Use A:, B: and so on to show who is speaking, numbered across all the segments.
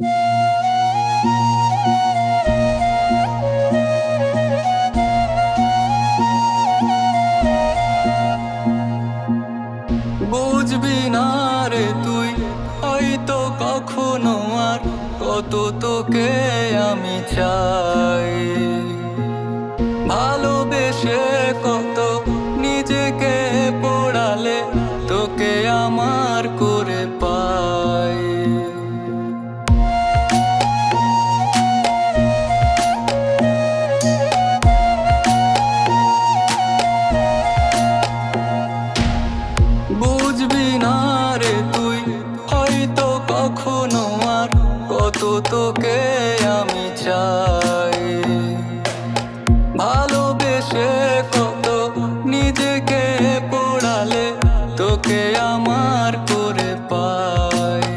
A: বুঝবি না রে তুই, হয়তো কখনো আর কত তোকে আমি চাই। ভালোবেসে কত নিজেকে পোড়ালে তোকে আমার আমি চাই। ভালোবেসে কত নিজেকে পোড়ালে, তোকে আমার করে পাই।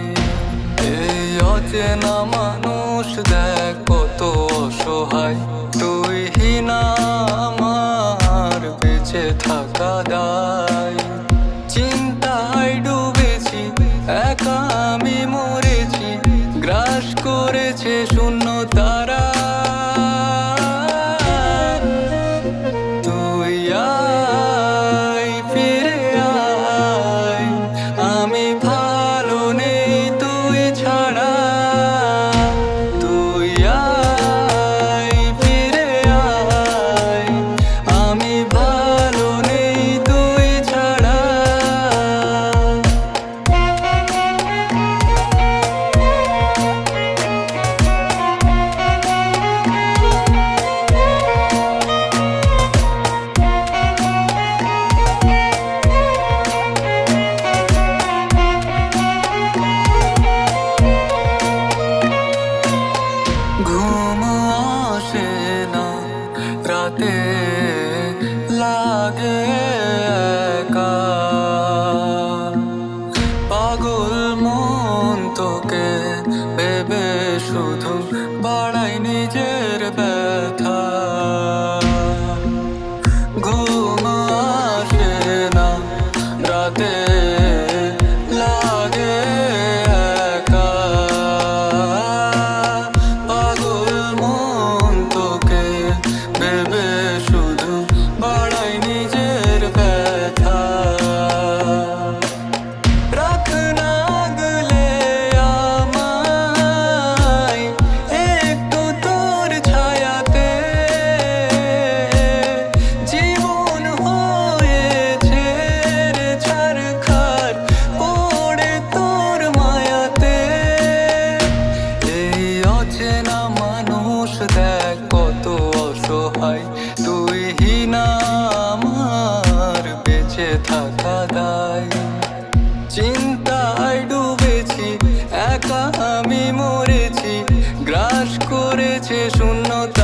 A: এই অচেনা মানুষ দেখ কত অসহায়, তুই হিনা আমার বেঁচে থাকা দায়। রাতে লাগে পাগল মন তোকে ভেবে শুধু বাড়াই নিজের বেঁচে থাকা দায়। চিন্তায় ডুবেছি একা আমি মরেছি। গ্রাস করেছে শূন্য তারা